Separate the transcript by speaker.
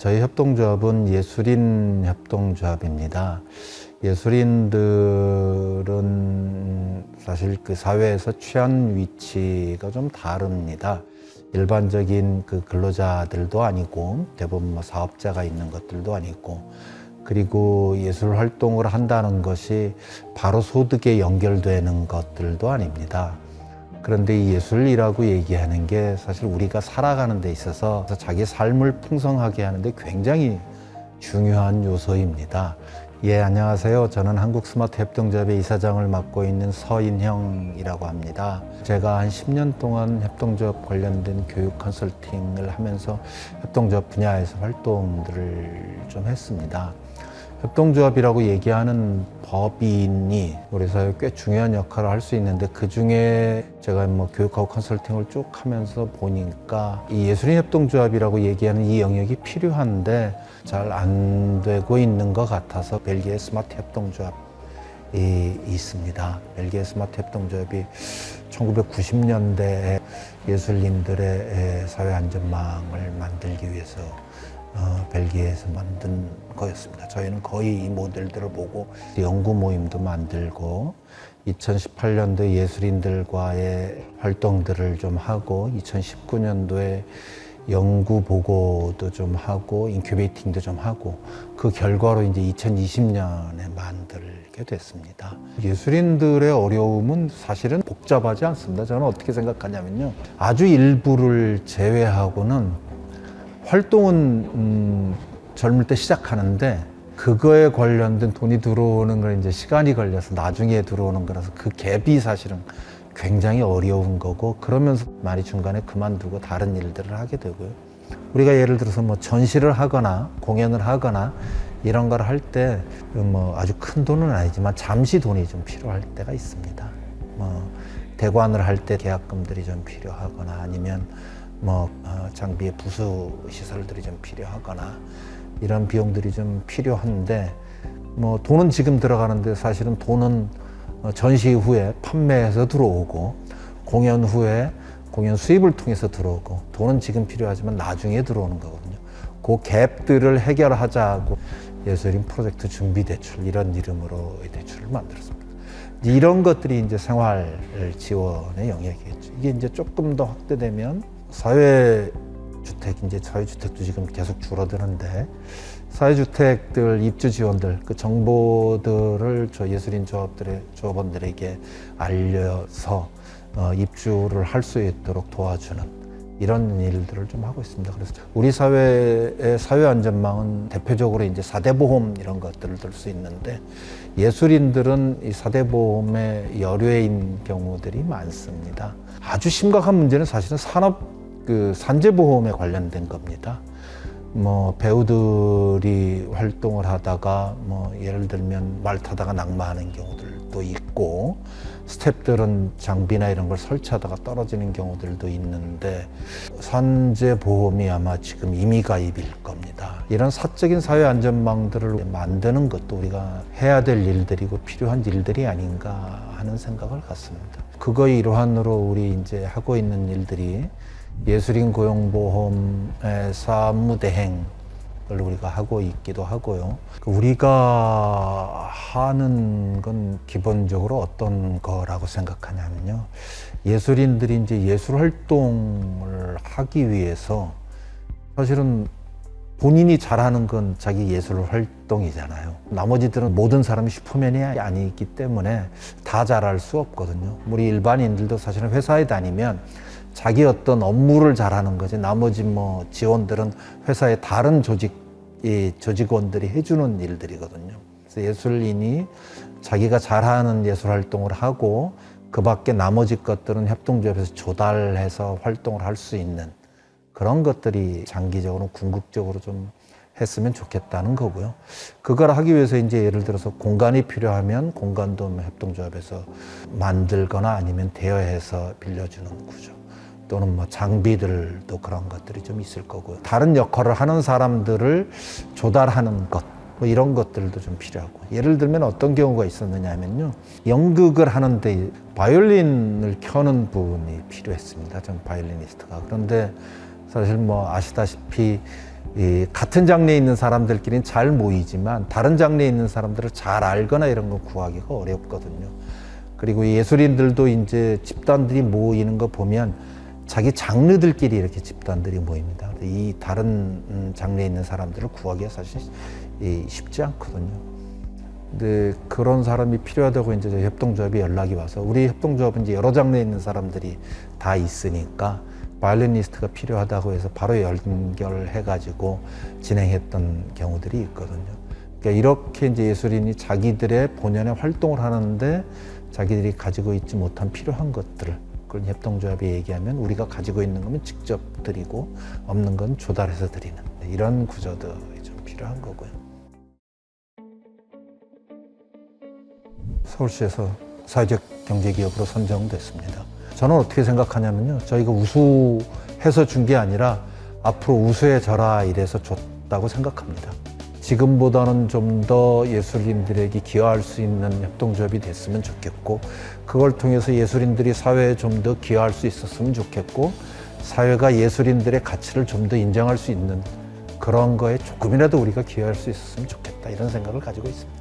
Speaker 1: 저희 협동조합은 예술인 협동조합입니다. 예술인들은 사실 그 사회에서 취한 위치가 좀 다릅니다. 일반적인 그 근로자들도 아니고 대부분 뭐 사업자가 있는 것들도 아니고 그리고 예술 활동을 한다는 것이 바로 소득에 연결되는 것들도 아닙니다. 그런데 이 예술이라고 얘기하는 게 사실 우리가 살아가는 데 있어서 자기 삶을 풍성하게 하는데 굉장히 중요한 요소입니다. 예, 안녕하세요. 저는 한국 스마트 협동조합의 이사장을 맡고 있는 서인형이라고 합니다. 제가 한 10년 동안 협동조합 관련된 교육 컨설팅을 하면서 협동조합 분야에서 활동들을 좀 했습니다. 협동조합이라고 얘기하는 법인이 우리 사회에 꽤 중요한 역할을 할 수 있는데 그 중에 제가 뭐 교육하고 컨설팅을 쭉 하면서 보니까 이 예술인 협동조합이라고 얘기하는 이 영역이 필요한데 잘 안 되고 있는 것 같아서 벨기에 스마트 협동조합 이 있습니다. 벨기에 스마트 협동조합이 1990년대에 예술인들의 사회 안전망을 만들기 위해서 어, 벨기에에서 만든 거였습니다. 저희는 거의 이 모델들을 보고 연구 모임도 만들고 2018년도에 예술인들과의 활동들을 좀 하고 2019년도에 연구 보고도 좀 하고 인큐베이팅도 좀 하고 그 결과로 이제 2020년에 만들게 됐습니다. 예술인들의 어려움은 사실은 복잡하지 않습니다. 저는 어떻게 생각하냐면요. 아주 일부를 제외하고는 활동은 음, 젊을 때 시작하는데 그거에 관련된 돈이 들어오는 걸 이제 시간이 걸려서 나중에 들어오는 거라서 그 갭이 사실은 굉장히 어려운 거고 그러면서 많이 중간에 그만두고 다른 일들을 하게 되고요. 우리가 예를 들어서 뭐 전시를 하거나 공연을 하거나 이런 걸 할 때 뭐 아주 큰 돈은 아니지만 잠시 돈이 좀 필요할 때가 있습니다. 뭐 대관을 할 때 계약금들이 좀 필요하거나 아니면 뭐 어, 장비의 부수 시설들이 좀 필요하거나 이런 비용들이 좀 필요한데 뭐 돈은 지금 들어가는데 사실은 돈은 어, 전시 후에 판매해서 들어오고 공연 후에 공연 수입을 통해서 들어오고 돈은 지금 필요하지만 나중에 들어오는 거거든요. 그 갭들을 해결하자고 예술인 프로젝트 준비 대출 이런 이름으로 이 대출을 만들었습니다. 이런 것들이 이제 생활 지원의 영역이겠죠. 이게 이제 조금 더 확대되면 사회주택, 이제 사회주택도 지금 계속 줄어드는데, 사회주택들 입주 지원들, 그 정보들을 저 예술인 조합들의, 조합원들에게 알려서 어, 입주를 할 수 있도록 도와주는 이런 일들을 좀 하고 있습니다. 그래서 우리 사회의 사회 안전망은 대표적으로 이제 사대 보험 이런 것들을 들 수 있는데 예술인들은 이 사대 보험의 열외인 경우들이 많습니다. 아주 심각한 문제는 사실은 산업 그 산재 보험에 관련된 겁니다. 뭐 배우들이 활동을 하다가 뭐 예를 들면 말 타다가 낙마하는 경우들도 있고 스탭들은 장비나 이런 걸 설치하다가 떨어지는 경우들도 있는데 산재 보험이 아마 지금 임의 가입일 겁니다. 이런 사적인 사회 안전망들을 만드는 것도 우리가 해야 될 일들이고 필요한 일들이 아닌가 하는 생각을 갖습니다. 그거의 일환으로 우리 이제 하고 있는 일들이 예술인 고용보험의 사무대행을 우리가 하고 있기도 하고요. 우리가 하는 건 기본적으로 어떤 거라고 생각하냐면요. 예술인들이 이제 예술 활동을 하기 위해서 사실은 본인이 잘하는 건 자기 예술 활동이잖아요. 나머지들은 모든 사람이 슈퍼맨이 아니기 때문에 다 잘할 수 없거든요. 우리 일반인들도 사실은 회사에 다니면 자기 어떤 업무를 잘하는 거지. 나머지 뭐 지원들은 회사의 다른 조직, 이 조직원들이 해주는 일들이거든요. 그래서 예술인이 자기가 잘하는 예술 활동을 하고 그 밖에 나머지 것들은 협동조합에서 조달해서 활동을 할 수 있는 그런 것들이 장기적으로 궁극적으로 좀 했으면 좋겠다는 거고요. 그걸 하기 위해서 이제 예를 들어서 공간이 필요하면 공간도 뭐 협동조합에서 만들거나 아니면 대여해서 빌려주는 구조. 또는 뭐 장비들도 그런 것들이 좀 있을 거고요. 다른 역할을 하는 사람들을 조달하는 것. 뭐 이런 것들도 좀 필요하고 예를 들면 어떤 경우가 있었느냐 하면요 연극을 하는데 바이올린을 켜는 분이 필요했습니다 전 바이올리니스트가 그런데 사실 뭐 아시다시피 이 같은 장르에 있는 사람들끼리는 잘 모이지만 다른 장르에 있는 사람들을 잘 알거나 이런 거 구하기가 어렵거든요. 그리고 예술인들도 이제 집단들이 모이는 거 보면 자기 장르들끼리 이렇게 집단들이 모입니다. 이 다른 음, 장르에 있는 사람들을 구하기가 사실 이 쉽지 않거든요. 근데 그런 사람이 필요하다고 이제 협동조합이 연락이 와서 우리 협동조합은 이제 여러 장르에 있는 사람들이 다 있으니까 바이올리니스트가 필요하다고 해서 바로 연결해 가지고 진행했던 경우들이 있거든요. 그러니까 이렇게 이제 예술인이 자기들의 본연의 활동을 하는데 자기들이 가지고 있지 못한 필요한 것들을 그런 협동조합이 얘기하면 우리가 가지고 있는 거면 직접 드리고 없는 건 조달해서 드리는 이런 구조들이 좀 필요한 거고요. 서울시에서 사회적 경제기업으로 선정됐습니다. 저는 어떻게 생각하냐면요. 저희가 우수해서 준 게 아니라 앞으로 우수해져라 이래서 줬다고 생각합니다. 지금보다는 좀 더 예술인들에게 기여할 수 있는 협동조합이 됐으면 좋겠고, 그걸 통해서 예술인들이 사회에 좀 더 기여할 수 있었으면 좋겠고, 사회가 예술인들의 가치를 좀 더 인정할 수 있는 그런 거에 조금이라도 우리가 기여할 수 있었으면 좋겠다 이런 생각을 가지고 있습니다.